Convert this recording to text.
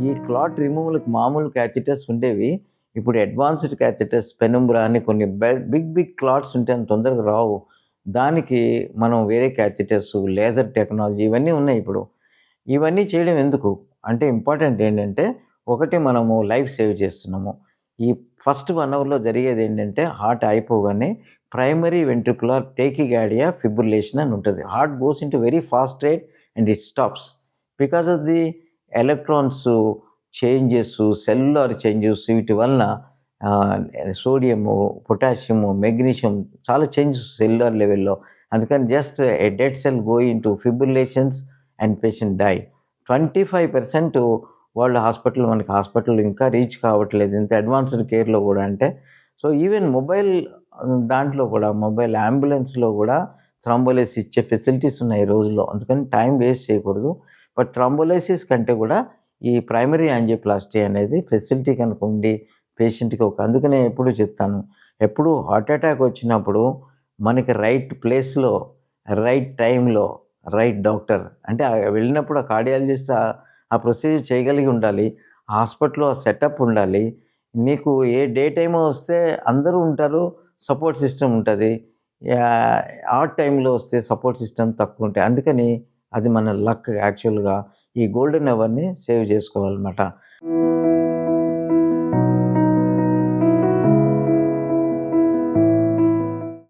ఈ క్లాట్ రిమూవల్కి మామూలు క్యాథిటర్స్ ఉండేవి. ఇప్పుడు అడ్వాన్స్డ్ క్యాథిటర్స్ పెనుంబ్రా అని కొన్ని బిగ్ బిగ్ క్లాట్స్ ఉంటే అంత తొందరగా రావు. దానికి మనం వేరే క్యాథిటర్స్ లేజర్ టెక్నాలజీ ఇవన్నీ ఉన్నాయి ఇప్పుడు. ఇవన్నీ చేయడం ఎందుకు? అంటే ఇంపార్టెంట్ ఏంటంటే ఒకటి మనము లైఫ్ సేవ్ చేస్తున్నాము. ఈ ఫస్ట్ వన్ అవర్లో జరిగేది ఏంటంటే హార్ట్ అయిపోగానే ప్రైమరీ వెంట్రుకులర్ టేకిగాడియా ఫిబ్రిలేషన్ అని ఉంటుంది. Heart goes into very fast rate and it stops because of the electrons changes cellular changes వీటి వలన సోడియము పొటాషియము మెగ్నీషియం చాలా చేంజెస్ సెల్యులర్ లెవెల్లో. అందుకని just a dead cell going to fibrillations and patient die. Twenty five percent వాళ్ళ hospital మనకి hospital ఇంకా reach కావట్లేదు. ఇంత అడ్వాన్స్డ్ కేర్లో కూడా అంటే సో ఈవెన్ మొబైల్ దాంట్లో కూడా మొబైల్ అంబులెన్స్లో కూడా త్రంబోలేస్ ఇచ్చే ఫెసిలిటీస్ ఉన్నాయి రోజుల్లో. అందుకని టైం వేస్ట్ చేయకూడదు. బట్ థ్రాంబోలైసిస్ కంటే కూడా ఈ ప్రైమరీ యాంజియోప్లాస్టీ అనేది ఫెసిలిటీ కనుక ఉండి పేషెంట్కి ఒక అందుకనే ఎప్పుడు చెప్తాను. ఎప్పుడు హార్ట్ అటాక్ వచ్చినప్పుడు మనకి రైట్ ప్లేస్లో రైట్ టైంలో రైట్ డాక్టర్ అంటే వెళ్ళినప్పుడు ఆ కార్డియాలజిస్ట్ ఆ ప్రొసీజర్ చేయగలిగి ఉండాలి. హాస్పిటల్లో సెటప్ ఉండాలి. నీకు ఏ డే టైమ్ వస్తే అందరూ ఉంటారు సపోర్ట్ సిస్టమ్ ఉంటుంది. ఆ టైంలో వస్తే సపోర్ట్ సిస్టమ్ తక్కువ ఉంటాయి. అందుకని అది మన లక్ యాక్చువల్గా ఈ గోల్డెన్ అవర్ని సేవ్ చేసుకోవాలన్నమాట.